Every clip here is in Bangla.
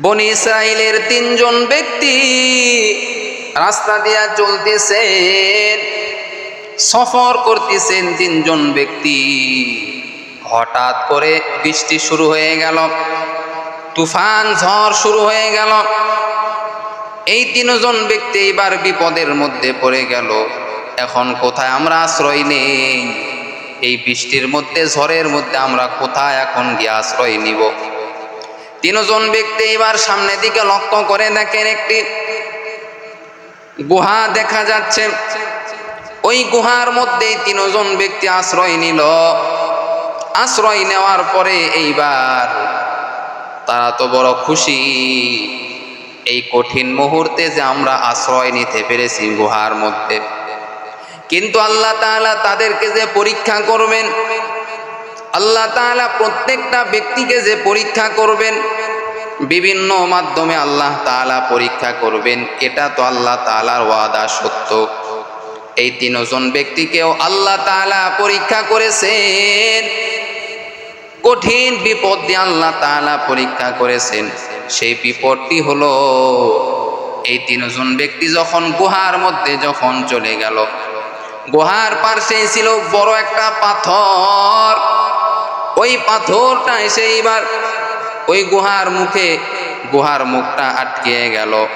বনি ইসরায়েলের তিনজন ব্যক্তি রাস্তা দিয়া চলতেছেন, সফর করতেছেন তিনজন ব্যক্তি। হঠাৎ করে বৃষ্টি শুরু হয়ে গেল, তুফান, ঝড় শুরু হয়ে গেল। এই তিনজন ব্যক্তি এবার বিপদের মধ্যে পড়ে গেল। এখন কোথায় আমরা আশ্রয় নেই? এই বৃষ্টির মধ্যে, ঝড়ের মধ্যে আমরা কোথায় এখন গিয়ে আশ্রয় নিব? তিনজন ব্যক্তি এবার সামনের দিকে লক্ষ্য করে দেখেন একটি গুহা দেখা যাচ্ছে। ওই গুহার মধ্যেই তিনজন ব্যক্তি আশ্রয় নিল। আশ্রয় নেওয়ার পরে এইবার তারা তো বড় খুশি। এই কঠিন মুহূর্তে যে আমরা আশ্রয় নিতে পেরেছি গুহার মধ্যে। কিন্তু আল্লাহ তাআলা তাদেরকে যে পরীক্ষা করবেন আল্লাহ তাআলা প্রত্যেকটা ব্যক্তিকে যে পরীক্ষা করবেন, বিভিন্ন মাধ্যমে আল্লাহ তাআলা পরীক্ষা করবেন, এটা তো আল্লাহ তাআলার ওয়াদা সত্য। এই তিনজন ব্যক্তিকেও আল্লাহ তাআলা পরীক্ষা করেছেন। কঠিন বিপদ দিয়ে আল্লাহ তাআলা পরীক্ষা করেছেন। সেই বিপদটি হলো, এই তিনজন ব্যক্তি যখন গুহার মধ্যে যখন চলে গেল, গুহার পার্শ্বে ছিল বড় একটা পাথর। ওই পাথরটা এসে এবার ওই গুহার মুখে, গুহার মুখটা আটকে গেল।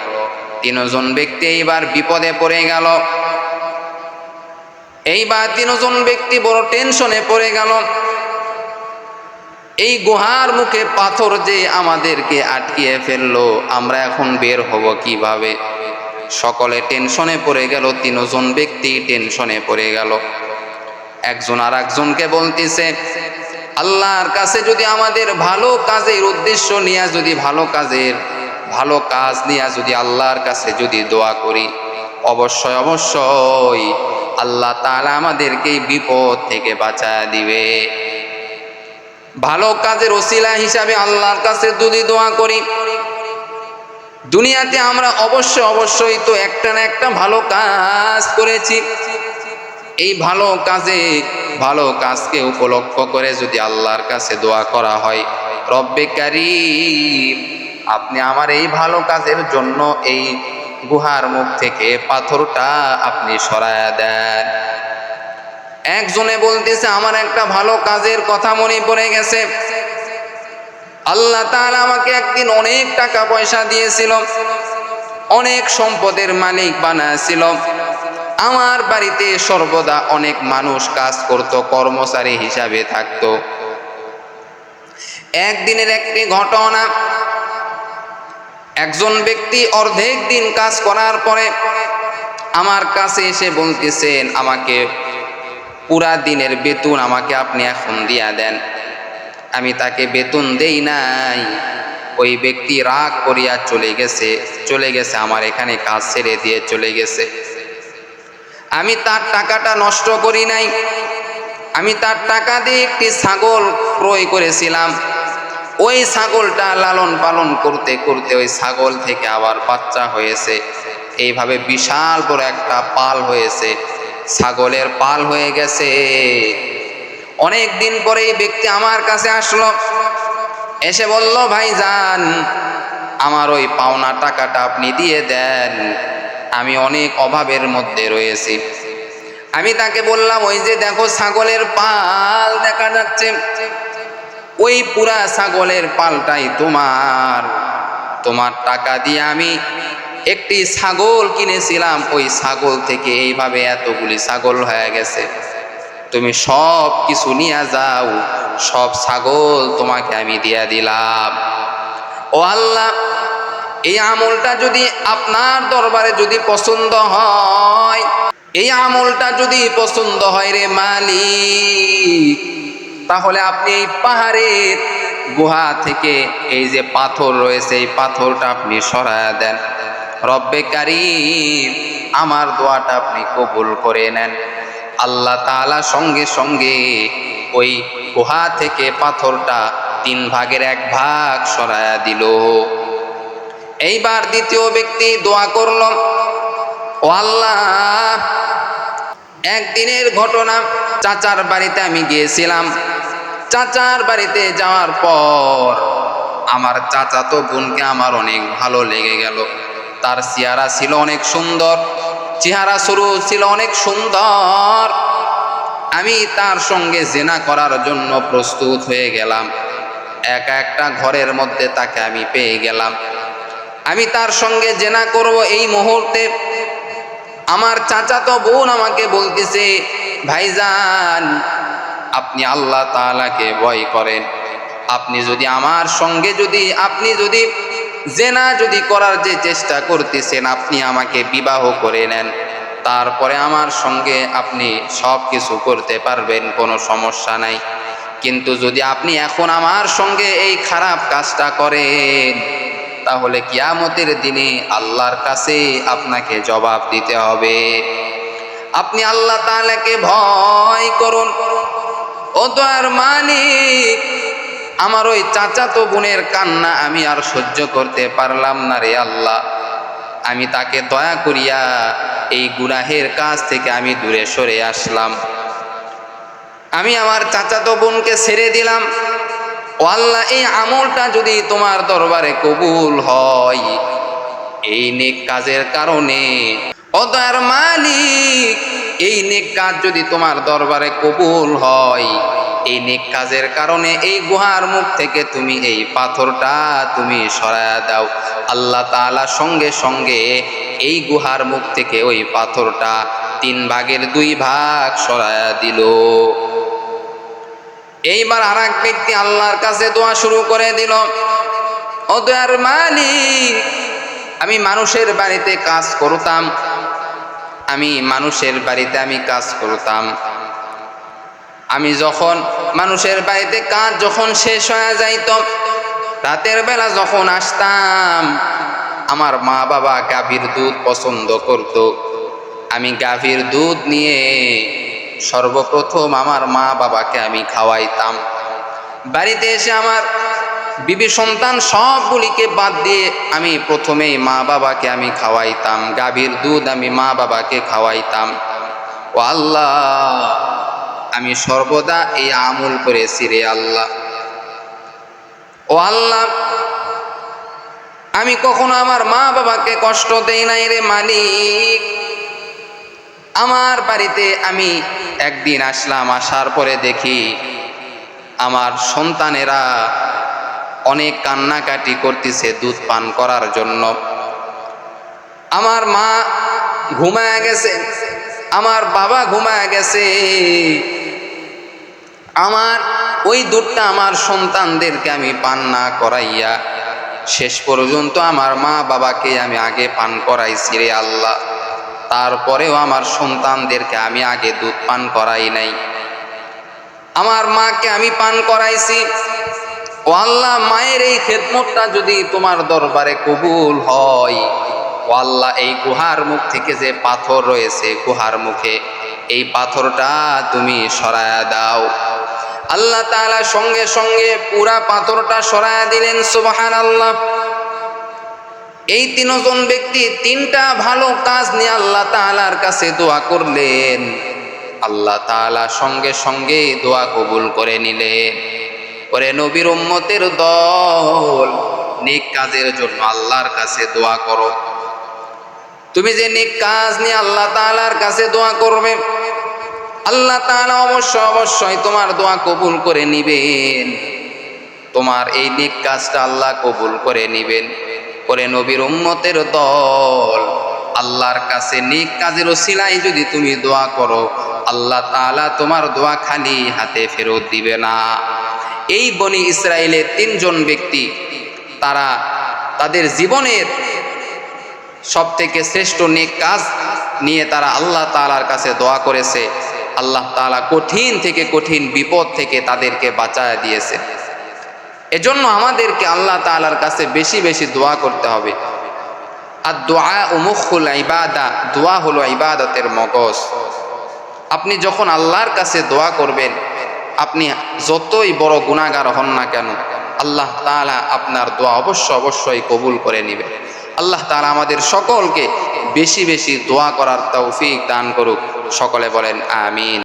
তিনজন ব্যক্তি এইবার বিপদে পড়ে গেল। এইবার তিনজন ব্যক্তি বড় টেনশনে পড়ে গেল। এই গুহার মুখে পাথর যে আমাদেরকে আটকিয়ে ফেলল, আমরা এখন বের হব কীভাবে? সকলে টেনশনে পড়ে গেল, তিনজন ব্যক্তি টেনশনে পড়ে গেল। একজন আর একজনকে বলতেছে আল্লাহর কাছে যদি আমাদের ভালো কাজের উদ্দেশ্য নিয়ে যদি ভালো কাজের, ভালো কাজ নিয়ে যদি আল্লাহর কাছে যদি দোয়া করি, অবশ্যই অবশ্যই আল্লাহ তাআলা আমাদেরকে বিপদ থেকে বাঁচায় দিবে। ভালো কাজের ওসিলা হিসাবে আল্লাহর কাছে যদি দোয়া করি, দুনিয়াতে আমরা অবশ্যই অবশ্যই তো একটা না একটা ভালো কাজ করেছি। এই ভালো কাজে ভালো কাজকে উপলক্ষ করে যদি আল্লাহর কাছে দোয়া করা হয়। রব্বে কারিম, আপনি আমার এই ভালো কাজের জন্য এই গুহার মুখ থেকে পাথরটা আপনি সরায়া দেন। একজনে বলতেছে, আমার একটা ভালো কাজের কথা মনে পড়ে গেছে। আল্লাহ তাআলা আমাকে একদিন অনেক টাকা পয়সা দিয়েছিল, অনেক সম্পদের মালিক বানাছিল আমার বাড়িতে সর্বদা অনেক মানুষ কাজ করত, কর্মচারী হিসাবে থাকতো। একদিনের একটি ঘটনা, একজন ব্যক্তি অর্ধেক দিন কাজ করার পরে আমার কাছে এসে বলতেছেন, আমাকে পুরা দিনের বেতন আমাকে আপনি এখন দিয়া দেন। আমি তাকে বেতন দেই নাই। ওই ব্যক্তি রাগ করিয়া চলে গেছে চলে গেছে, আমার এখানে কাজ ছেড়ে দিয়ে চলে গেছে। আমি তার টাকাটা নষ্ট করি নাই। আমি তার টাকা দিয়ে একটি ছাগল ক্রয় করেছিলাম। ওই ছাগলটা লালন পালন করতে করতে ওই ছাগল থেকে আবার বাচ্চা হয়েছে। এইভাবে বিশাল বড় একটা পাল হয়েছে। ছাগলের পাল হয়ে গেছে। অনেক দিন পরে এই ব্যক্তি আমার কাছে আসলো। এসে বলল ভাই যান আমার ওই পাওনা টাকাটা আপনি দিয়ে দেন। আমি অনেক অভাবের মধ্যে রয়েছি। আমি তাকে বললাম, ওই যে দেখো ছাগলের পাল দেখা যাচ্ছে। ওই পুরা ছাগলের পালটাই তোমার। তোমার টাকা দিয়ে আমি একটি ছাগল কিনেছিলাম। ওই ছাগল থেকে এইভাবে এতগুলি ছাগল হয়ে গেছে। তুমি সব কিছু নিয়ে যাও। সব ছাগল তোমাকে আমি দিয়া দিলাম। ও আল্লাহ এই আমলটা যদি আপনার দরবারে যদি পছন্দ হয়, এই আমলটা যদি পছন্দ হয় রে মালিক, তাহলে আপনি এই পাহাড়ের গুহা থেকে এই যে পাথর রয়েছে, এই পাথরটা আপনি সরায়া দেন। রব্বে কারিম, আমার দোয়াটা আপনি কবুল করে নেন। আল্লাহ তাআলা সঙ্গে সঙ্গে ওই গুহা থেকে পাথরটা তিন ভাগের এক ভাগ সরায়া দিল। এইবার দ্বিতীয় ব্যক্তি দোয়া করল। ও আল্লাহ, একদিনের ঘটনা চাচার বাড়িতে আমি গিয়েছিলাম। চাচার বাড়িতে যাওয়ার পর আমার চাচাতো বোনকে আমার অনেক ভালো লেগে গেল। তার চেহারা ছিল অনেক সুন্দর, চেহারা শুরু ছিল অনেক সুন্দর। আমি তার সঙ্গে জেনা করার জন্য প্রস্তুত হয়ে গেলাম। একা একটা ঘরের মধ্যে তাকে আমি পেয়ে গেলাম। আমি তার সঙ্গে জেনা করব এই মুহূর্তে। আমার চাচাতো বোন আমাকে বলতেছে, ভাইজান, আপনি আল্লাহ তাআলাকে ভয় করেন। আপনি যদি আমার সঙ্গে যদি, আপনি যদি জেনা যদি করার যে চেষ্টা করতেছেন, আপনি আমাকে বিবাহ করে নেন। তারপরে আমার সঙ্গে আপনি সব কিছু করতে পারবেন, কোনো সমস্যা নাই। কিন্তু যদি আপনি এখন আমার সঙ্গে এই খারাপ কাজটা করেন তাহলে কিয়ামতের দিনে আল্লাহর কাছে আপনাকে জবাব দিতে হবে। আপনি আল্লাহ তাআলাকে ভয় করুন। ও তো আর মালিক, আমার ওই চাচাতো বোনের কান্না আমি আর সহ্য করতে পারলাম না রে আল্লাহ। আমি তাকে দয়া করিয়া এই গুনাহের কাজ থেকে আমি দূরে সরে আসলাম। আমি আমার চাচাতো বোনকে ছেড়ে দিলাম। ও আল্লাহ এই আমলটা যদি তোমার দরবারে কবুল হয়, এই নেক কাজের কারণে, ও দয়ার মালিক, এই নেক কাজ যদি তোমার দরবারে কবুল হয়, এই নেক কাজের কারণে এই গুহার মুখ থেকে তুমি এই পাথরটা তুমি সরায়া দাও। আল্লাহ তাআলা সঙ্গে সঙ্গে এই গুহার মুখ থেকে ওই পাথরটা তিন ভাগের দুই ভাগ সরায়া দিল। এইবার আর এক ব্যক্তি আল্লাহর কাছে দোয়া শুরু করে দিল, ও মালিক, আমি মানুষের বাড়িতে কাজ করতাম। আমি মানুষের বাড়িতে আমি কাজ করতাম। আমি যখন মানুষের বাড়িতে কাজ যখন শেষ হয়ে যাইত, রাতের বেলা যখন আসতাম, আমার মা বাবা গাভীর দুধ পছন্দ করত। আমি গাভীর দুধ নিয়ে সর্বপ্রথম আমার মা বাবাকে আমি খাওয়াইতাম। বাড়িতে এসে আমার বিবি সন্তান সবগুলিকে বাদ দিয়ে আমি প্রথমেই মা বাবাকে আমি খাওয়াইতাম। গাভীর দুধ আমি মা বাবাকে খাওয়াইতাম। ও আল্লাহ, আমি সর্বদা এই আমল করেছি রে আল্লাহ। ও আল্লাহ, আমি কখনো আমার মা বাবাকে কষ্ট দেই নাই রে মালিক। আমার বাড়িতে আমি একদিন আসলাম, আসার পরে দেখি আমার সন্তানেরা অনেক কান্নাকাটি করতেছে দুধ পান করার জন্য। আমার মা ঘুমায় গেছে, আমার বাবা ঘুমায় গেছে। আমার ওই দুধটা আমার সন্তানদেরকে আমি পান না করাইয়া শেষ পর্যন্ত আমার মা বাবাকে আমি আগে পান করাইছি রে আল্লাহ। তারপরেও আমার সন্তানদেরকে আমি আগে দুধ পান করাই নাই। আমার মাকে আমি পান করাইছি। ও আল্লাহ, মায়ের এই খেদমতটা যদি তোমার দরবারে কবুল হয়, ও আল্লাহ, এই গুহার মুখ থেকে যে পাথর রয়েছে গুহার মুখে, এই পাথরটা তুমি সরায়া দাও। আল্লাহ তাআলা সঙ্গে সঙ্গে পুরা পাথরটা সরায়া দিলেন সুবাহান আল্লাহ এই তিনজন ব্যক্তি তিনটা ভালো কাজ নিয়ে আল্লাহ তাআলার কাছে দোয়া করলেন। আল্লাহ তাআলা সঙ্গে সঙ্গে দোয়া কবুল করে নিলেন। করে নবীর উম্মতের দল, নেক কাজের জন্য আল্লাহর কাছে দোয়া করো। তুমি যে নেক কাজ নিয়ে আল্লাহ তাআলার কাছে দোয়া করবে, আল্লাহ তাআলা অবশ্যই অবশ্যই তোমার দোয়া কবুল করে নিবেন। তোমার এই নেক কাজটা আল্লাহ কবুল করে নিবেন। করে নবীর উম্মতের দল। আল্লাহর কাছে নেক কাজের সিলাই যদি তুমি দোয়া করো, আল্লাহ তাআলা তোমার দোয়া খালি হাতে ফেরত দিবে না। এই বনি ইসরায়েলের তিনজন ব্যক্তি, তারা তাদের জীবনের সব থেকে শ্রেষ্ঠ নেক কাজ নিয়ে তারা আল্লাহ তালার কাছে দোয়া করেছে। আল্লাহ তাআলা কঠিন থেকে কঠিন বিপদ থেকে তাদেরকে বাঁচায় দিয়েছে। এজন্য আমাদেরকে আল্লাহ তাআলার কাছে বেশি বেশি দোয়া করতে হবে। আর দোয়া উমুখুল ইবাদা দোয়া হলো ইবাদতের মগজ। আপনি যখন আল্লাহর কাছে দোয়া করবেন, আপনি যতই বড় গুণাগার হন না কেন, আল্লাহ তাআলা আপনার দোয়া অবশ্য অবশ্যই কবুল করে নেবেন। আল্লাহ তালা আমাদের সকলকে বেশি বেশি দোয়া করার তৌফিক দান করুক। সকলে বলেন, আমিন।